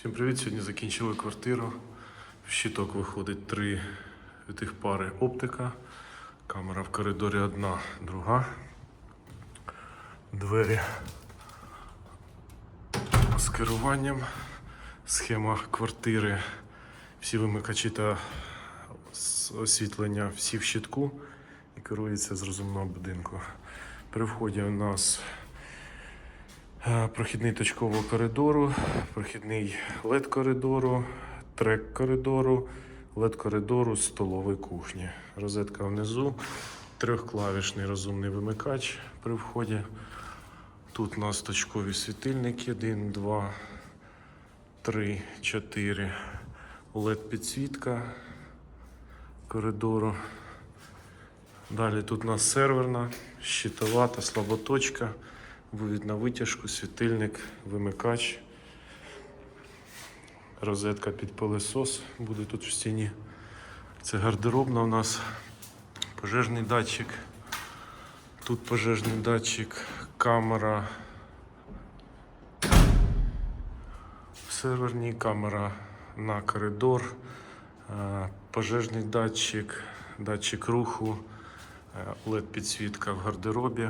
Всім привіт! Сьогодні закінчили квартиру. В щиток виходить три тих пари оптика. Камера в коридорі одна, друга. Двері з керуванням. Схема квартири. Всі вимикачі та освітлення всі в щитку і керується з розумного будинку. При вході у нас Прохідний точкового коридору, прохідний LED коридору, трек коридору, LED коридору, столової кухні. Розетка внизу, трьохклавішний розумний вимикач при вході. Тут у нас точкові світильники 1, 2, 3, 4. LED підсвітка коридору. Далі тут у нас серверна, щитова та слаботочка. Вивід на витяжку, світильник, вимикач, розетка під пилесос буде тут в стіні. Це гардеробна у нас, пожежний датчик. Тут пожежний датчик, камера. В серверній камера на коридор, е, пожежний датчик, датчик руху, led підсвітка в гардеробі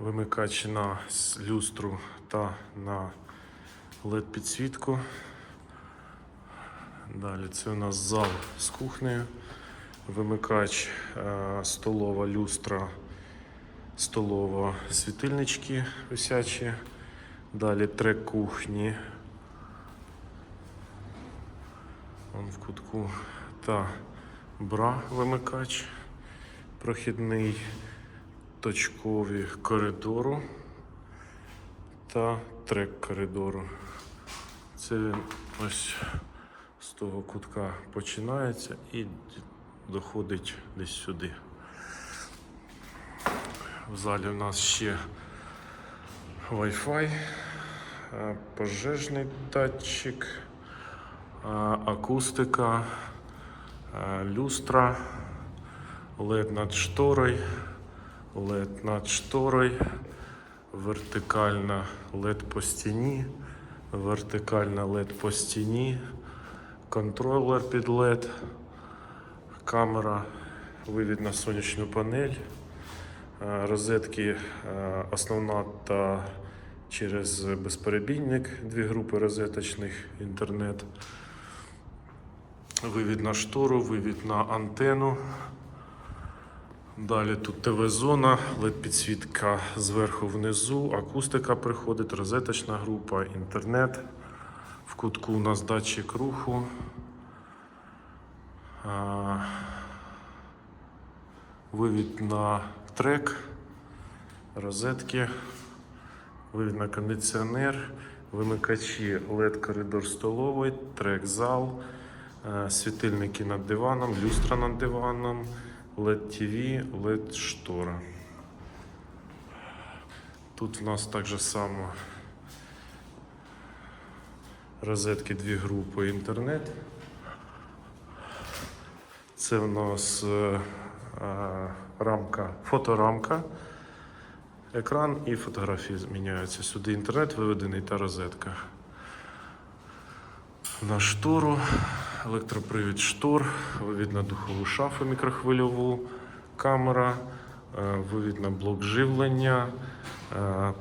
вимикач на люстру та на LED підсвітку. Далі це у нас зал з кухнею. Вимикач е, столова люстра, столова світильнички висячі. Далі трек кухні. Вон в кутку та бра вимикач прохідний точкові коридору та трек коридору. Це ось з того кутка починається і доходить десь сюди. В залі у нас ще Wi-Fi, пожежний датчик, акустика, люстра, LED над шторою. LED над шторою, вертикальна LED по стіні, вертикальна LED по стіні, контролер під LED, камера, вивід на сонячну панель, е, розетки е, основна та через безперебійник, дві групи розеточних, інтернет, вивід на штору, вивід на антенну. Далі тут ТВ-зона, LED-підсвітка зверху внизу, акустика приходить, розеточна група, інтернет. В кутку у нас датчик руху. Вивід на трек, розетки, вивід на кондиціонер, вимикачі LED коридор столовий, трек зал, е, світильники над диваном, люстра над диваном. LED TV, LED штора. Тут у нас так же само розетки дві групи інтернет. Це у нас е, е, рамка, фоторамка, екран і фотографії зміняються. Сюди інтернет виведений та розетка. На штору, електропривід штор, вивід духову шафу мікрохвильову, камера, е, вивід на блок живлення. е,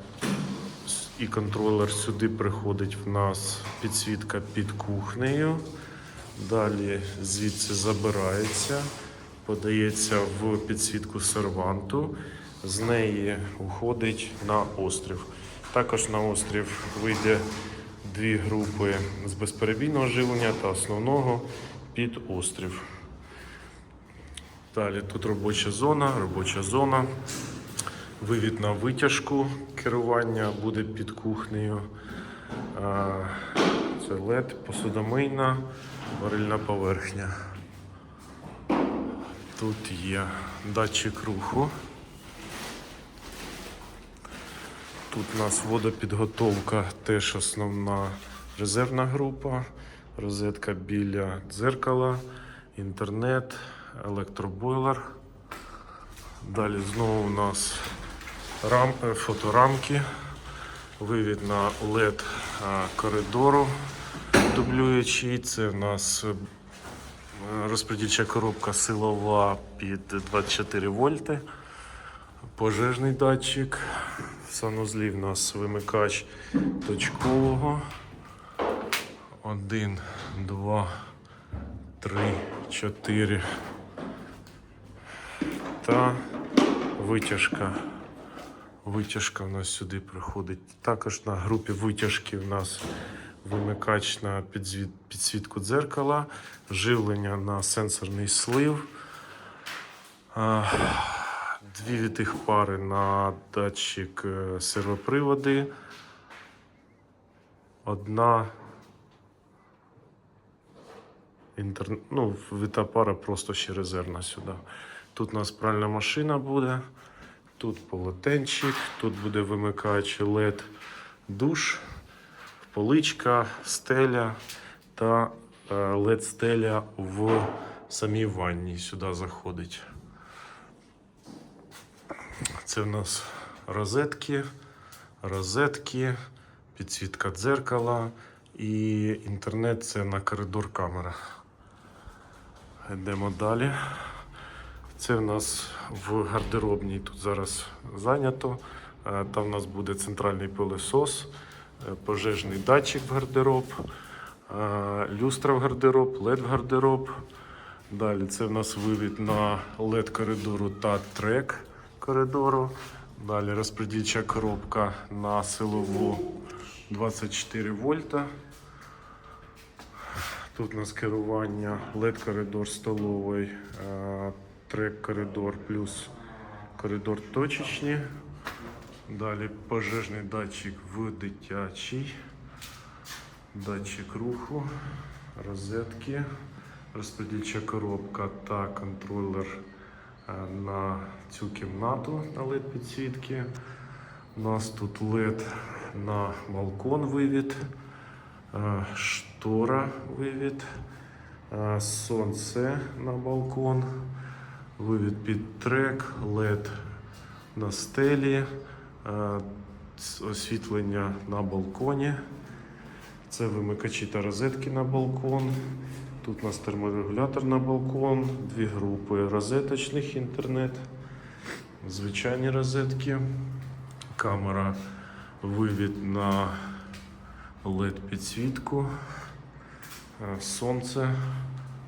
І контролер сюди приходить в нас підсвітка під кухнею. Далі звідси забирається, подається в підсвітку серванту. З неї уходить на острів. Також на острів вийде дві групи з безперебійного живлення та основного під острів. Далі тут робоча зона, робоча зона. Вивід на витяжку керування буде під кухнею. Це LED, посудомийна, варильна поверхня. Тут є датчик руху. Тут у нас водопідготовка, теж основна резервна група, розетка біля дзеркала, інтернет, електробойлер. Далі знову у нас рам, е, фоторамки, вивід на LED коридору дублюючий. Це в нас е, розподільча коробка силова під 24 вольти. Пожежний датчик. В санузлі в нас вимикач точкового. Один, два, три, чотири. Та витяжка. Витяжка в нас сюди приходить. Також на групі витяжки в нас вимикач на підсвітку дзеркала, живлення на сенсорний слив. Дві вітих пари на датчик е, сервоприводи. Одна інтер... ну, віта пара просто ще резервна сюди. Тут у нас пральна машина буде, тут полотенчик, тут буде вимикач LED душ, поличка, стеля та LED стеля в самій ванні сюди заходить. Це в нас розетки, розетки, підсвітка дзеркала і інтернет це на коридор камера. Йдемо далі. Це в нас в гардеробній тут зараз зайнято. Е, Там в нас буде центральний пилосос, е, пожежний датчик в гардероб, е, люстра в гардероб, LED в гардероб. Далі це в нас вивід на LED коридору та трек коридору. Далі розподільча коробка на силову 24 вольта. Тут у нас керування LED коридор столовий, е, трек коридор плюс коридор точечні. Далі пожежний датчик в дитячий, датчик руху, розетки, розподільча коробка та контролер на цю кімнату на LED підсвітки. У нас тут LED на балкон вивід, е, штора вивід, е, сонце на балкон, вивід під трек, LED на стелі, е, освітлення на балконі. Це вимикачі та розетки на балкон. Тут у нас терморегулятор на балкон, дві групи розеточних інтернет, звичайні розетки, камера, вивід на LED підсвітку, е, сонце,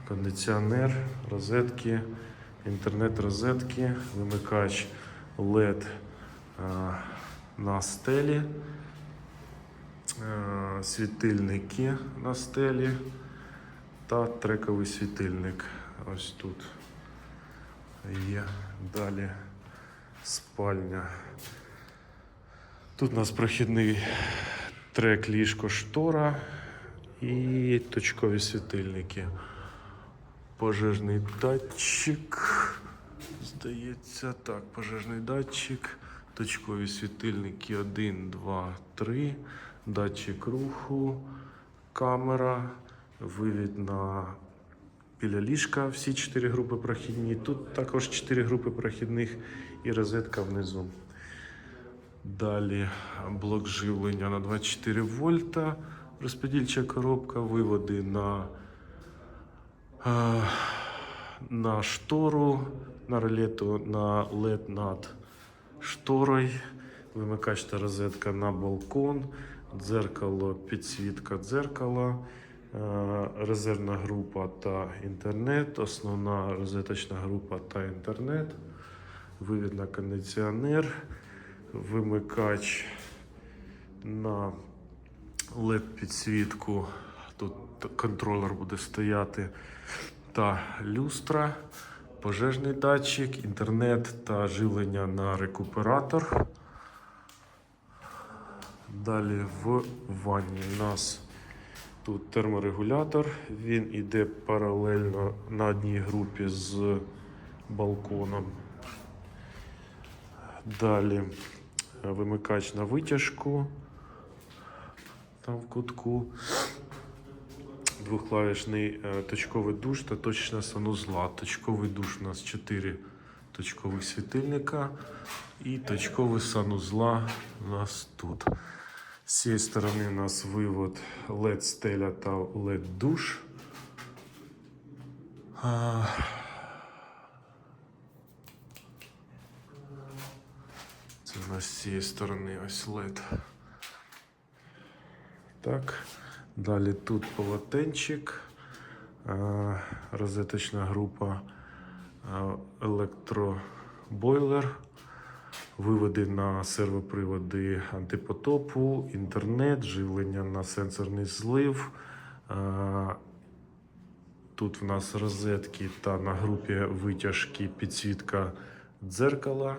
кондиціонер, розетки, інтернет-розетки, вимикач LED е, на стелі, е, світильники на стелі та трековий світильник. Ось тут є далі спальня. Тут у нас прохідний трек ліжко штора і точкові світильники. Пожежний датчик. Здається, так, пожежний датчик, точкові світильники 1, 2, 3, датчик руху, камера, вивід на біля ліжка, всі 4 групи прохідні. Тут також 4 групи прохідних і розетка внизу. Далі блок живлення на 24 вольта, розподільча коробка, виводи на, е, на штору, на релету на LED над шторою, вимикач та розетка на балкон, дзеркало, підсвітка дзеркала, резервна група та інтернет, основна розеточна група та інтернет, вивід на кондиціонер, вимикач на LED підсвітку. Тут контролер буде стояти та люстра, пожежний датчик, інтернет та живлення на рекуператор. Далі в ванні у нас тут терморегулятор. Він іде паралельно на одній групі з балконом. Далі е, вимикач на витяжку. Там в кутку. Двохклавішний е, точковий душ та точечна санузла. Точковий душ у нас 4 точкових світильника і точковий санузла у нас тут. З цієї сторони у нас вивод LED стеля та LED душ. А, Це у нас з цієї сторони ось LED. Так. Далі тут полотенчик, розеточна група, електробойлер, виводи на сервоприводи антипотопу, інтернет, живлення на сенсорний злив. Тут в нас розетки та на групі витяжки підсвітка дзеркала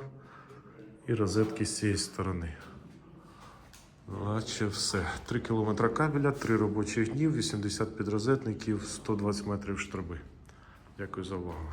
і розетки з цієї сторони. Наче все. 3 кілометри кабеля, 3 робочих днів, 80 підрозетників, 120 метрів штраби. Дякую за увагу.